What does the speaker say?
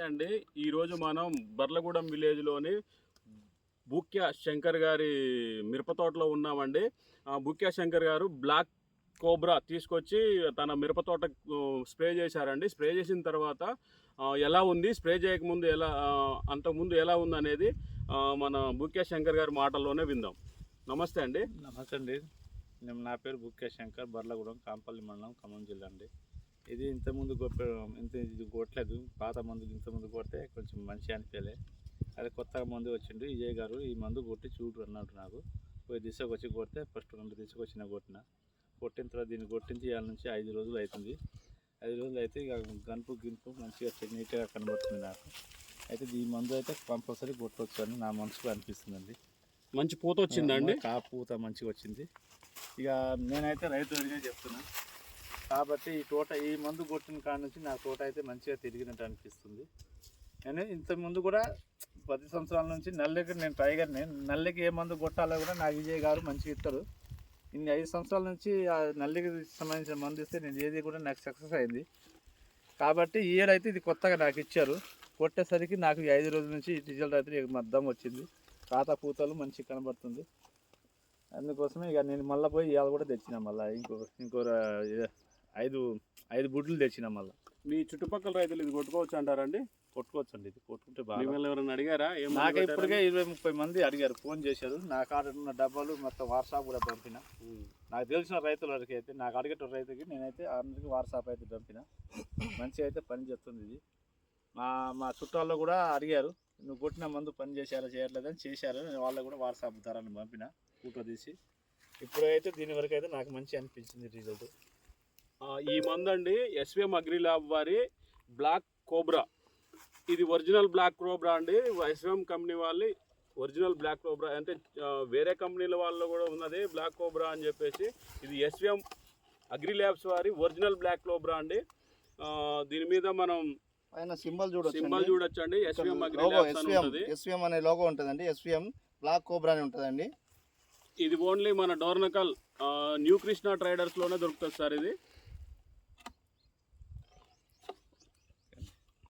నమస్తే అండి. ఈరోజు మనం బర్లగూడెం విలేజ్లోని బుక్య శంకర్ గారి మిరప తోటలో ఉన్నామండి. బుక్య శంకర్ గారు బ్లాక్ కోబ్రా తీసుకొచ్చి తన మిరప తోట స్ప్రే చేశారండి. స్ప్రే చేసిన తర్వాత ఎలా ఉంది స్ప్రే చేయకముందు ఎలా అంతకుముందు ఎలా ఉంది అనేది మన బుక్య శంకర్ గారి మాటల్లోనే విందాం. నమస్తే అండి. నమస్తే అండి. నేను నా పేరు బుక్య శంకర్ బర్లగూడెం కాంపల్లి మండలం ఖమ్మం జిల్లా అండి. ఇది ఇంతకుముందు గొప్ప ఇంత ఇది కొట్టలేదు. పాత మందు ఇంతకుముందు కొడితే కొంచెం మంచి అనిపించలే. అదే కొత్తగా మందు వచ్చిండు. విజయ్ గారు ఈ మందు కొట్టి చూడు అన్నట్టు నాకు. పోయి దిశకు వచ్చి కొడితే ఫస్ట్ రెండు దిశకు వచ్చిన కొట్టిన. కొట్టిన తర్వాత దీన్ని కొట్టించి ఇవాళ నుంచి ఐదు రోజులు అవుతుంది. ఐదు రోజులు అయితే ఇక గనుపు గినుపు మంచిగా నీట్గా కనబడుతుంది నాకు. అయితే ఈ మందు అయితే కంపల్సరీ కొట్టవచ్చు అని నా మనసుకు అనిపిస్తుందండి. మంచి పూత వచ్చిందండి కా పూత మంచిగా వచ్చింది. ఇక నేనైతే రైతుడిగా చెప్తున్నా. కాబట్టి ఈ తోట ఈ మందు కొట్టిన కాడ నుంచి నా తోట అయితే మంచిగా తిరిగినట్టు అనిపిస్తుంది. నేను ఇంతకుముందు కూడా పది సంవత్సరాల నుంచి నల్లకి నేను టైగర్ని నల్లకి ఏ మందు కొట్టాలో కూడా నా విజయ్ గారు మంచిగా ఇస్తారు. ఇన్ని ఐదు సంవత్సరాల నుంచి ఆ నల్లికి సంబంధించిన మందు ఇస్తే నేను ఏది కూడా నాకు సక్సెస్ అయింది. కాబట్టి ఈ ఏడైతే ఇది కొత్తగా నాకు ఇచ్చారు. కొట్టేసరికి నాకు ఈ ఐదు రోజుల నుంచి రిజల్ట్ అయితే మద్దం వచ్చింది. పాత పూతలు మంచిగా కనబడుతుంది. అందుకోసమే ఇక నేను మళ్ళీ పోయి ఇవాళ కూడా తెచ్చిన మళ్ళీ ఇంకో ఇంకో ఐదు ఐదు బుడ్లు తెచ్చిన మళ్ళీ. మీ చుట్టుపక్కల రైతులు ఇది కొట్టుకోవచ్చు అంటారండి? కొట్టుకోవచ్చు అండి ఇది కొట్టుకుంటే బాగా. మిమ్మల్ని ఎవరైనా అడిగారా? నాకు? ఇప్పటికే ఇరవై ముప్పై మంది అడిగారు ఫోన్ చేశారు. నా కాడ ఉన్న డబ్బాలు మొత్తం వాట్సాప్ కూడా పంపిన. నాకు తెలిసిన రైతుల వరకు అయితే నాకు అడిగేట రైతుకి నేనైతే అందరికి వాట్సాప్ అయితే పంపిన. మంచిగా అయితే పని చేస్తుంది ఇది. మా మా చుట్టాల్లో కూడా అడిగారు నువ్వు కొట్టిన మందు పని చేశారా చేయట్లేదని చేశారు? నేను వాళ్ళకు కూడా వాట్సాప్ ధరని పంపిన ఫోటో తీసి. ఇప్పుడైతే దీని వరకు అయితే నాకు మంచి అనిపించింది రిజల్ట్ ఈ మందు అండి ఎస్విఎం అగ్రి ల్యాబ్ వారి బ్లాక్ కోబ్రా. ఇది ఒరిజినల్ బ్లాక్ కోబ్రా అండి. ఎస్విఎం కంపెనీ వాళ్ళి ఒరిజినల్ బ్లాక్ కోబ్రా. అంటే వేరే కంపెనీల వాళ్ళు కూడా ఉన్నది బ్లాక్ కోబ్రా అని చెప్పేసి ఇది ఎస్విఎం అగ్రి ల్యాబ్స్ వారి ఒరిజినల్ బ్లాక్ కోబ్రా అండి. దీని మీద మనం పైన సింబల్ చూడొచ్చు సింబల్ చూడొచ్చండి. ఎస్విఎం అగ్రి లోగో ఎస్విఎం ఉంటుంది. ఎస్విఎం అనే లోగో ఉంటుందండి. ఎస్విఎం బ్లాక్ కోబ్రా అని ఉంటుందండి. ఇది ఓన్లీ మన డోర్నకల్ న్యూ కృష్ణ ట్రేడర్స్లోనే దొరుకుతుంది సార్ ఇది.